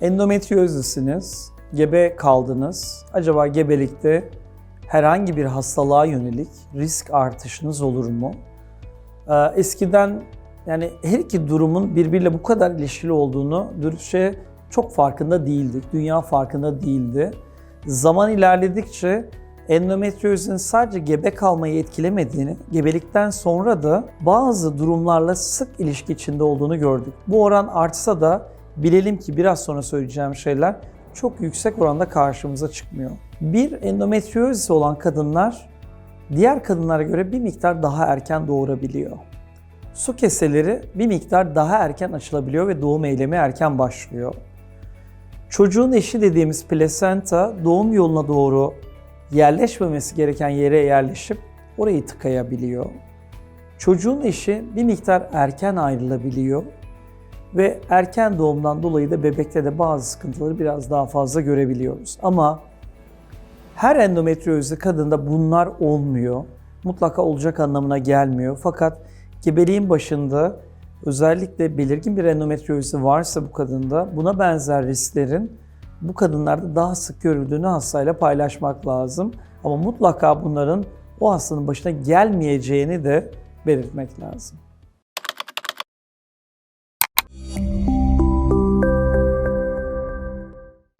Endometriyozisiniz, gebe kaldınız. Acaba gebelikte herhangi bir hastalığa yönelik risk artışınız olur mu? Ee, Eskiden yani her iki durumun birbiriyle bu kadar ilişkili olduğunu dürüstçe çok farkında değildik. Dünya farkında değildi. Zaman ilerledikçe endometriozin sadece gebe kalmayı etkilemediğini, gebelikten sonra da bazı durumlarla sık ilişki içinde olduğunu gördük. Bu oran artsa da bilelim ki biraz sonra söyleyeceğim şeyler çok yüksek oranda karşımıza çıkmıyor. Bir endometriozisi olan kadınlar diğer kadınlara göre bir miktar daha erken doğurabiliyor. Su keseleri bir miktar daha erken açılabiliyor ve doğum eylemi erken başlıyor. Çocuğun eşi dediğimiz plasenta doğum yoluna doğru yerleşmemesi gereken yere yerleşip orayı tıkayabiliyor. Çocuğun eşi bir miktar erken ayrılabiliyor ve erken doğumdan dolayı da bebekte de bazı sıkıntıları biraz daha fazla görebiliyoruz. Ama her endometriyozlu kadında bunlar olmuyor. Mutlaka olacak anlamına gelmiyor. Fakat gebeliğin başında özellikle belirgin bir endometriyozisi varsa bu kadında buna benzer risklerin bu kadınlarda daha sık görüldüğünü hastayla paylaşmak lazım. Ama mutlaka bunların o hastanın başına gelmeyeceğini de belirtmek lazım.